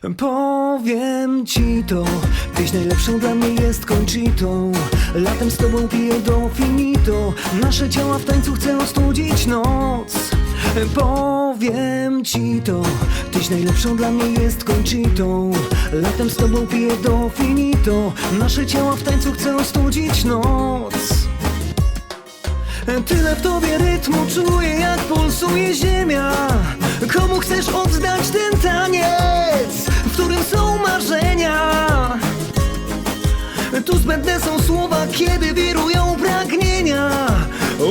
Powiem ci to, tyś najlepszą dla mnie jest kończytą. Latem z tobą piję do finito. Nasze ciała w tańcu chcę ostudzić noc. Powiem ci to, tyś najlepszą dla mnie jest kończytą. Latem z tobą piję do finito. Nasze ciała w tańcu chcę ostudzić noc. Tyle w tobie rytmu czuję, jak pulsuje ziemia marzenia? Tu zbędne są słowa, kiedy wirują pragnienia.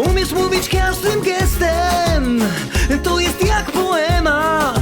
Umiesz mówić każdym gestem, to jest jak poemat.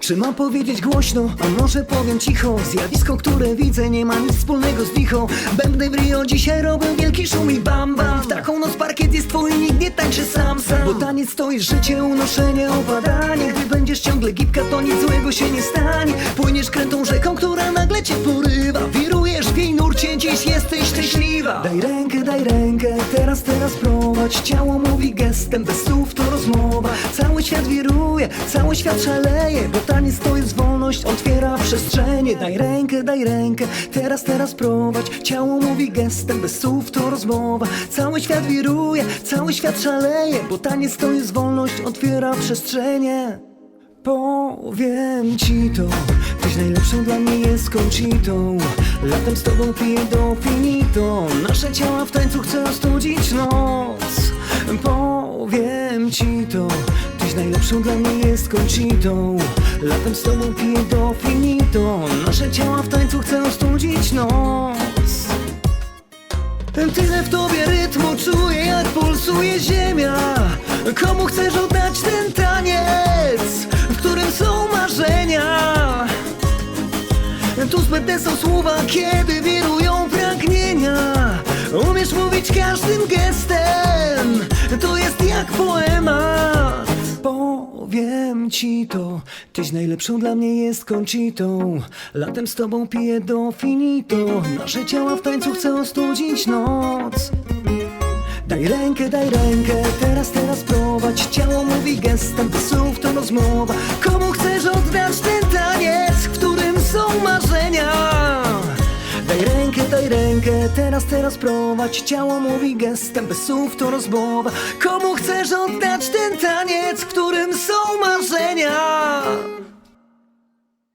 Czy mam powiedzieć głośno, a może powiem cicho? Zjawisko, które widzę nie ma nic wspólnego z licho Bębny w Rio dzisiaj robią wielki szum i bam bam. W taką noc parkiet jest twój, nikt nie tańczy sam sam. Bo taniec to jest życie, unoszenie, opadanie będziesz ciągle gipka, to nic złego się nie stanie. Płyniesz krętą rzeką, która nagle cię porywa. Wirujesz w jej nurcie, dziś jesteś szczęśliwa. Daj rękę, daj rękę, teraz, teraz prowadź. Ciało mówi gestem, bez słów to rozmowa. Cały świat wiruje, cały świat szaleje Bo taniec to jest wolność, otwiera przestrzenie. Daj rękę, daj rękę, teraz, teraz prowadź. Ciało mówi gestem, bez słów to rozmowa. Cały świat wiruje, cały świat szaleje Bo taniec to jest wolność, otwiera przestrzenie Powiem ci to, tyś najlepszą dla mnie jest kończytą Latem z tobą piję do finito. Nasze ciała w tańcu chcę ostudzić noc. Powiem ci to, tyś najlepszą dla mnie jest kończytą Latem z tobą piję do finito. Nasze ciała w tańcu chcę ostudzić noc. Tyle w tobie rytmu czuję, jak pulsuje ziemia Tu zbędne są słowa, kiedy wirują pragnienia. Umiesz mówić każdym gestem, to jest jak poemat Powiem ci to, tyś najlepszą dla mnie jest kończytą Latem z tobą piję do finito. Nasze ciała w tańcu chcę ostudzić noc. Daj rękę, daj rękę, teraz, teraz prowadź. Ciało mówi gestem, słów to rozmowa. Komu chcesz oddać rękę, teraz, teraz prowadź Ciało mówi gestem, bez słów to rozmowa Komu chcesz oddać ten taniec, którym są marzenia?